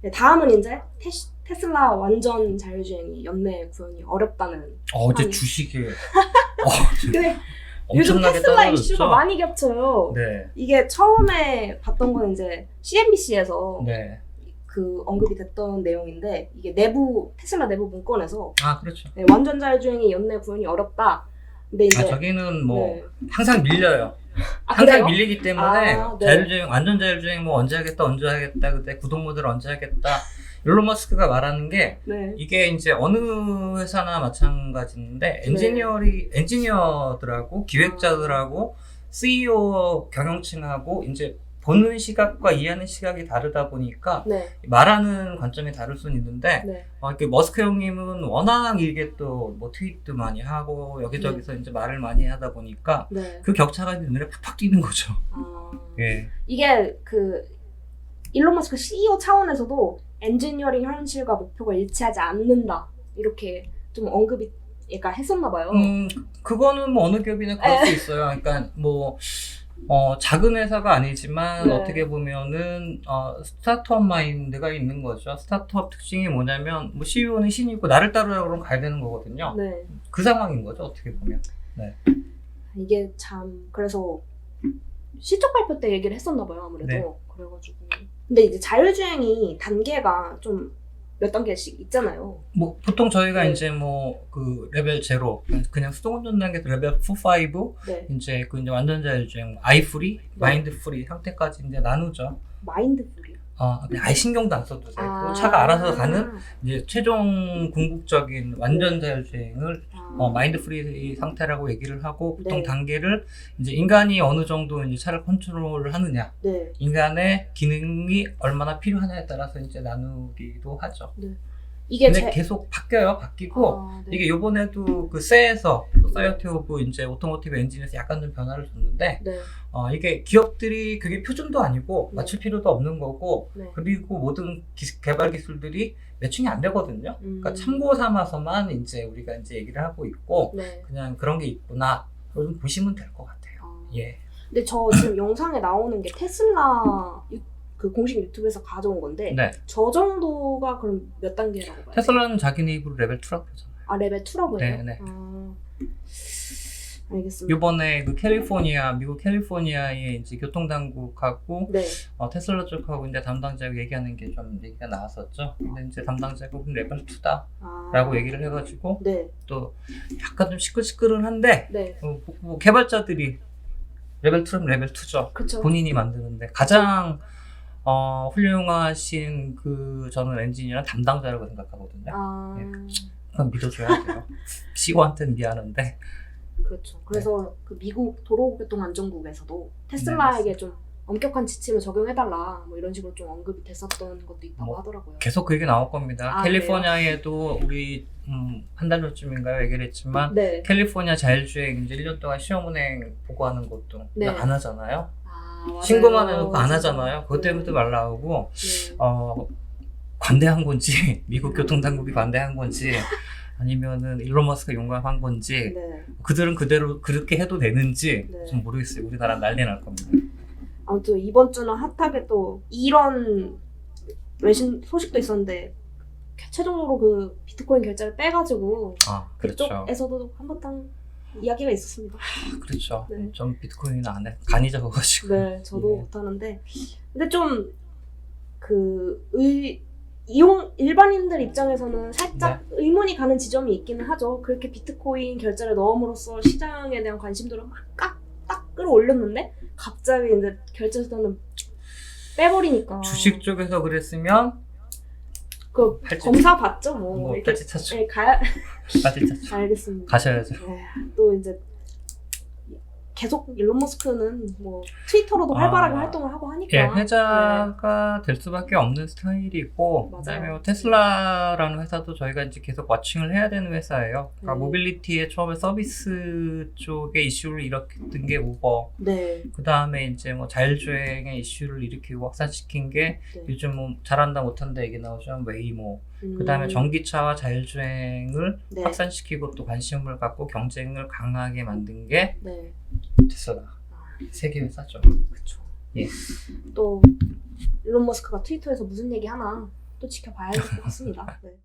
네, 다음은 이제 테, 테슬라 완전 자율주행이 연내 구현이 어렵다는. 어, 어제. 주식이 어, 근데 요즘 엄청나게 테슬라 떨어졌죠. 이슈가 많이 겹쳐요. 네, 이게 처음에 봤던 건 이제 CNBC에서 네. 그 언급이 됐던 내용인데 이게 내부 테슬라 내부 문건에서 아 그렇죠. 네, 완전 자율주행이 연내 구현이 어렵다. 근데 이제 아 저기는 뭐 네. 항상 밀려요. 아, 항상 그래요? 밀리기 때문에 아, 네. 자율주행 완전 자율주행 뭐 언제 하겠다 언제 하겠다 그때 구동 모드를 언제 하겠다 일론 머스크가 말하는 게 네. 이게 이제 어느 회사나 마찬가지인데 엔지니어리 엔지니어들하고 기획자들하고 CEO 경영층하고 이제 보는 시각과 이해하는 시각이 다르다 보니까 네. 말하는 관점이 다를 수는 있는데 네. 어, 이렇게 머스크 형님은 워낙 이게 또 뭐 트윗도 많이 하고 여기저기서 이제 말을 많이 하다 보니까 네. 그 격차가 눈에 팍팍 띄는 거죠. 아, 예. 이게 그 일론 머스크 CEO 차원에서도 엔지니어링 현실과 목표가 일치하지 않는다 이렇게 좀 언급이 그러니까 했었나 봐요. 음, 그거는 뭐 어느 기업이나 그럴 네. 수 있어요. 그러니까 뭐, 어, 작은 회사가 아니지만 네. 어떻게 보면은, 어, 스타트업 마인드가 있는 거죠. 스타트업 특징이 뭐냐면, 뭐 CEO는 신이고 나를 따르라고 그러면 가야 되는 거거든요. 네. 그 상황인 거죠. 어떻게 보면. 이게 참 그래서 시적 발표 때 얘기를 했었나 봐요 아무래도 네. 그래가지고 근데 이제 자율주행이 단계가 좀 몇 단계씩 있잖아요. 뭐, 보통 저희가 네. 이제 뭐, 그, 레벨 제로, 그냥 수동 운전 단계에서 레벨 4, 5, 네. 이제 그 이제 완전 자율주행, 아이 프리, 네. 마인드 프리 상태까지 이제 나누죠. 마인드풀 어, 근데 아예 신경도 안 써도 되고, 아. 차가 알아서 가는 이제 최종 궁극적인 완전 자율주행을 아. 어, 마인드 프리 상태라고 얘기를 하고 보통 네. 단계를 이제 인간이 어느 정도 이제 차를 컨트롤을 하느냐, 네. 인간의 기능이 얼마나 필요하냐에 따라서 이제 나누기도 하죠. 이게 근데 제 계속 바뀌어요, 바뀌고 아, 네. 이게 요번에도 그 세에서 소사이어티 오브 이제 오토모티브 엔진에서 약간 좀 변화를 줬는데 네. 어, 이게 기업들이 그게 표준도 아니고 네. 맞출 필요도 없는 거고 네. 그리고 모든 기- 개발 기술들이 매칭이 안 되거든요. 음. 그러니까 참고 삼아서만 이제 우리가 이제 얘기를 하고 있고 네. 그냥 그런 게 있구나. 좀 보시면 될 것 같아요. 아. 예. 근데 저 지금 영상에 나오는 게 테슬라 유, 그 공식 유튜브에서 가져온 건데 네. 저 정도가 그럼 몇 단계라고 봐요? 테슬라는 자기네 입으로 레벨 2라고 그러잖아요. 아 레벨 2라고 해요? 네, 네. 아, 알겠습니다. 이번에 그 캘리포니아, 미국 캘리포니아의 이제 교통당국하고 네. 어, 테슬라 쪽하고 이제 담당자가 얘기하는 게 좀 얘기가 나왔었죠. 근데 이제 담당자가 그럼 레벨 2다라고 아. 얘기를 해가지고 네. 또 약간 좀 시끌시끌한데 네. 어, 뭐 개발자들이 레벨 2면 레벨 2죠. 그쵸. 본인이 만드는데 가장 어, 훌륭하신 그 저는 엔지니어는 담당자라고 생각하거든요. 아, 예. 그건 믿어줘야 돼요. CEO한테는 미안한데 그렇죠. 그래서 그 미국 도로교통안전국에서도 테슬라에게 좀 엄격한 지침을 적용해달라 뭐 이런 식으로 좀 언급이 됐었던 것도 있다고 뭐, 하더라고요. 계속 그 얘기 나올 겁니다. 아, 캘리포니아에도 우리 음, 한달 전쯤인가요 얘기를 했지만 네. 캘리포니아 자율주행 이제 1년 동안 시험운행 보고하는 것도 네. 안 하잖아요. 아. 신고만 해놓고 안. 하잖아요. 그것 때문에 말 나오고 네. 어, 관대한 건지 미국 교통당국이 관대한 건지 아니면은 일론 머스크가 용감한 건지 네. 그들은 그대로 그렇게 해도 되는지 네. 좀 모르겠어요. 우리나라 난리 날 겁니다. 아무튼 이번 주는 핫하게 또 이런 외신 소식도 있었는데 최종적으로 그 비트코인 결제를 빼가지고 아 그렇죠. 그쪽에서도 한바탕 이야기가 있었습니다. 그렇죠. 네. 좀 비트코인은 안 해. 간이 적어가지고. 네, 저도 예. 못하는데 근데 좀 그 의, 이용 일반인들 입장에서는 살짝 네. 의문이 가는 지점이 있기는 하죠. 그렇게 비트코인 결제를 넣음으로써 시장에 대한 관심도를 막깍딱 끌어올렸는데 갑자기 이제 결제 수단을 빼버리니까 주식 쪽에서 그랬으면 그 팔찌- 검사 받죠 뭐, 뭐 이렇게 팔찌 차죠. 네, 가야 차죠. 알겠습니다. 가셔야죠. 네, 또 이제 계속 일론 머스크는 뭐 트위터로도 아. 활발하게 활동을 하고 하니까 예, 회자가 될 수밖에 없는 스타일이고, 맞아요. 그다음에 뭐 테슬라라는 회사도 저희가 이제 계속 워칭을 해야 되는 회사예요. 그러니까 네. 모빌리티의 처음에 서비스 쪽에 이슈를 일으켰던 게 우버, 네, 그다음에 이제 뭐 자율주행의 이슈를 일으키고 확산시킨 게 네. 요즘 뭐 잘한다 못한다 얘기 나오죠. 웨이모. 그다음에 음, 전기차와 자율주행을 네. 확산시키고 또 관심을 갖고 경쟁을 강하게 만든 게 네, 테슬라. 세계 회사죠. 그쵸. 예. 또 일론 머스크가 트위터에서 무슨 얘기 하나 또 지켜봐야 될 것 같습니다. 네.